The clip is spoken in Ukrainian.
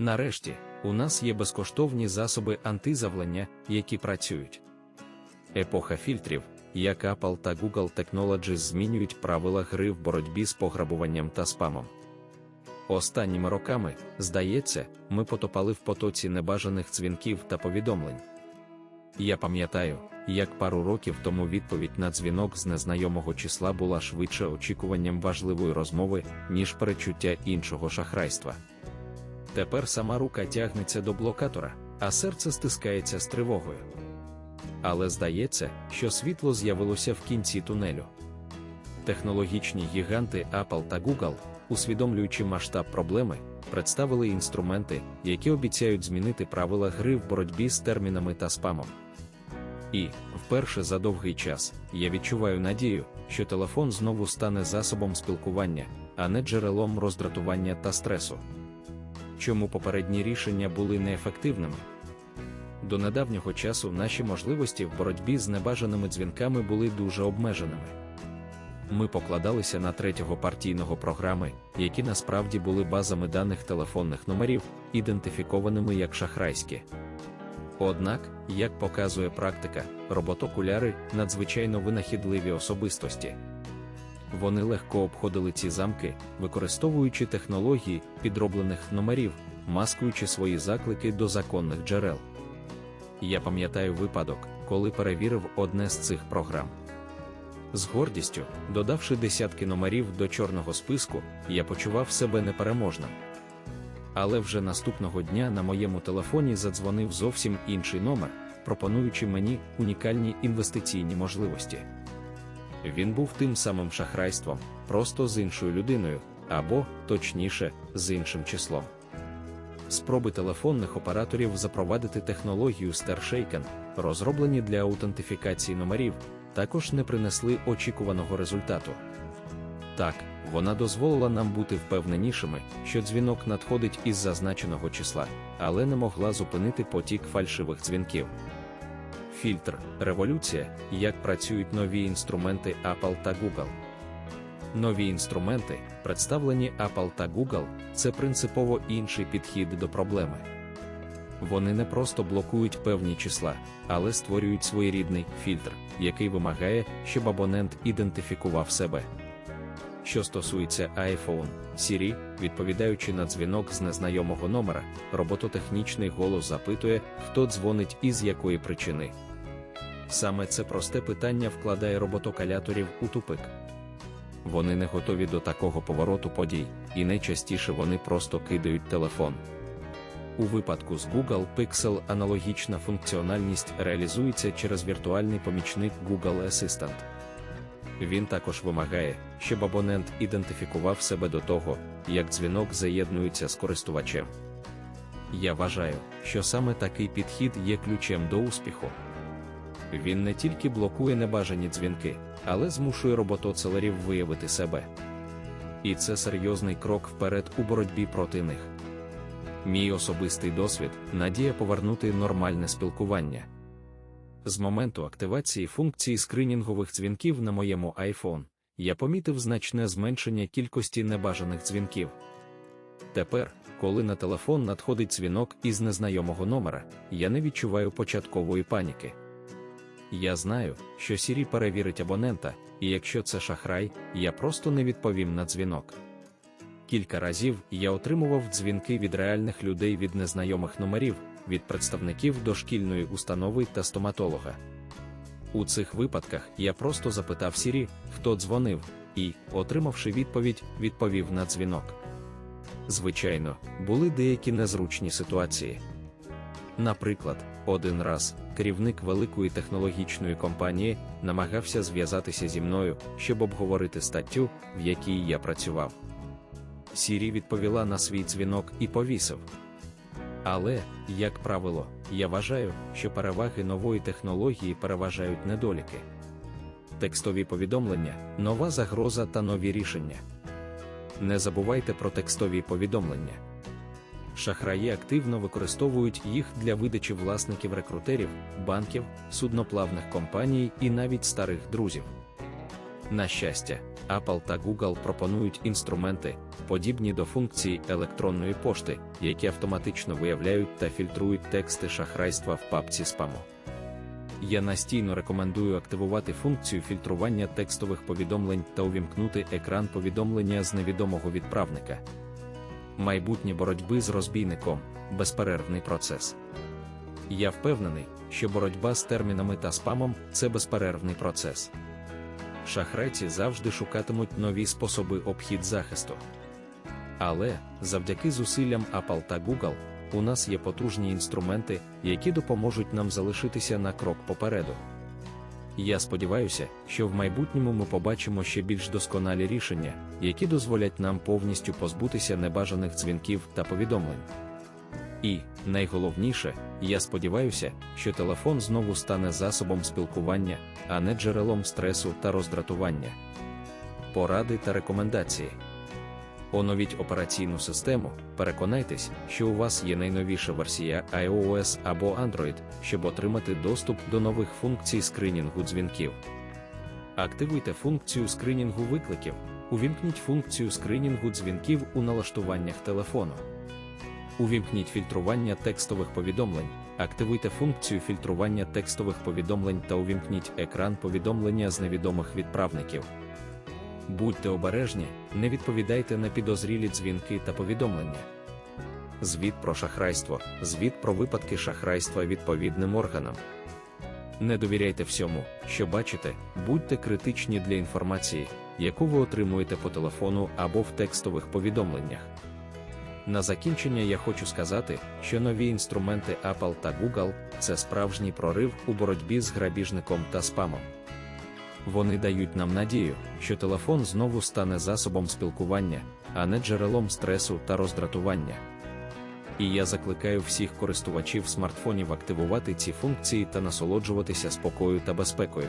Нарешті, у нас є безкоштовні засоби антизавлення, які працюють. Епоха фільтрів, як Apple та Google Technologies змінюють правила гри в боротьбі з пограбуванням та спамом. Останніми роками, здається, ми потопали в потоці небажаних дзвінків та повідомлень. Я пам'ятаю, як пару років тому відповідь на дзвінок з незнайомого числа була швидше очікуванням важливої розмови, ніж перечуття іншого шахрайства. Тепер сама рука тягнеться до блокатора, а серце стискається з тривогою. Але здається, що світло з'явилося в кінці тунелю. Технологічні гіганти Apple та Google, усвідомлюючи масштаб проблеми, представили інструменти, які обіцяють змінити правила гри в боротьбі з термінами та спамом. І, вперше за довгий час, я відчуваю надію, що телефон знову стане засобом спілкування, а не джерелом роздратування та стресу. Чому попередні рішення були неефективними? До недавнього часу наші можливості в боротьбі з небажаними дзвінками були дуже обмеженими. Ми покладалися на третього партійного програми, які насправді були базами даних телефонних номерів, ідентифікованими як шахрайські. Однак, як показує практика, роботокуляри надзвичайно винахідливі особистості. Вони легко обходили ці замки, використовуючи технології підроблених номерів, маскуючи свої заклики до законних джерел. Я пам'ятаю випадок, коли перевірив одне з цих програм. З гордістю, додавши десятки номерів до чорного списку, я почував себе непереможним. Але вже наступного дня на моєму телефоні задзвонив зовсім інший номер, пропонуючи мені унікальні інвестиційні можливості. Він був тим самим шахрайством, просто з іншою людиною, або, точніше, з іншим числом. Спроби телефонних операторів запровадити технологію StarShaken, розроблені для аутентифікації номерів, також не принесли очікуваного результату. Так, вона дозволила нам бути впевненішими, що дзвінок надходить із зазначеного числа, але не могла зупинити потік фальшивих дзвінків. Фільтр, революція, як працюють нові інструменти Apple та Google. Нові інструменти, представлені Apple та Google, це принципово інший підхід до проблеми. Вони не просто блокують певні числа, але створюють своєрідний фільтр, який вимагає, щоб абонент ідентифікував себе. Що стосується iPhone, Siri, відповідаючи на дзвінок з незнайомого номера, робототехнічний голос запитує, хто дзвонить і з якої причини. Саме це просте питання вкладає роботокаляторів у тупик. Вони не готові до такого повороту подій, і найчастіше вони просто кидають телефон. У випадку з Google Pixel аналогічна функціональність реалізується через віртуальний помічник Google Assistant. Він також вимагає, щоб абонент ідентифікував себе до того, як дзвінок заєднується з користувачем. Я вважаю, що саме такий підхід є ключем до успіху. Він не тільки блокує небажані дзвінки, але змушує роботоцелерів виявити себе. І це серйозний крок вперед у боротьбі проти них. Мій особистий досвід надія повернути нормальне спілкування. З моменту активації функції скринінгових дзвінків на моєму iPhone я помітив значне зменшення кількості небажаних дзвінків. Тепер, коли на телефон надходить дзвінок із незнайомого номера, я не відчуваю початкової паніки. Я знаю, що Siri перевірить абонента, і якщо це шахрай, я просто не відповім на дзвінок. Кілька разів я отримував дзвінки від реальних людей від незнайомих номерів, від представників дошкільної установи та стоматолога. У цих випадках я просто запитав Сірі, хто дзвонив, і, отримавши відповідь, відповів на дзвінок. Звичайно, були деякі незручні ситуації. Наприклад, один раз керівник великої технологічної компанії намагався зв'язатися зі мною, щоб обговорити статтю, в якій я працював. Сірі відповіла на свій дзвінок і повісив. Але, як правило, я вважаю, що переваги нової технології переважають недоліки. Текстові повідомлення, нова загроза та нові рішення. Не забувайте про текстові повідомлення. Шахраї активно використовують їх для видачі власників рекрутерів, банків, судноплавних компаній і навіть старих друзів. На щастя, Apple та Google пропонують інструменти, подібні до функції електронної пошти, які автоматично виявляють та фільтрують тексти шахрайства в папці спаму. Я настійно рекомендую активувати функцію фільтрування текстових повідомлень та увімкнути екран повідомлення з невідомого відправника. Майбутнє боротьби з розбійником безперервний процес. Я впевнений, що боротьба з термінами та спамом це безперервний процес. Шахрайці завжди шукатимуть нові способи обхід захисту. Але завдяки зусиллям Apple та Google у нас є потужні інструменти, які допоможуть нам залишитися на крок попереду. Я сподіваюся, що в майбутньому ми побачимо ще більш досконалі рішення, які дозволять нам повністю позбутися небажаних дзвінків та повідомлень. І, найголовніше, я сподіваюся, що телефон знову стане засобом спілкування, а не джерелом стресу та роздратування. Поради та рекомендації. Оновіть операційну систему, переконайтесь, що у вас є найновіша версія iOS або Android, щоб отримати доступ до нових функцій скринінгу дзвінків. Активуйте функцію скринінгу викликів, увімкніть функцію скринінгу дзвінків у налаштуваннях телефону. Увімкніть фільтрування текстових повідомлень, активуйте функцію фільтрування текстових повідомлень та увімкніть екран повідомлення з невідомих відправників. Будьте обережні, не відповідайте на підозрілі дзвінки та повідомлення. Звіт про шахрайство, звіт про випадки шахрайства відповідним органам. Не довіряйте всьому, що бачите, будьте критичні для інформації, яку ви отримуєте по телефону або в текстових повідомленнях. На закінчення я хочу сказати, що нові інструменти Apple та Google це справжній прорив у боротьбі з грабіжником та спамом. Вони дають нам надію, що телефон знову стане засобом спілкування, а не джерелом стресу та роздратування. І я закликаю всіх користувачів смартфонів активувати ці функції та насолоджуватися спокою та безпекою.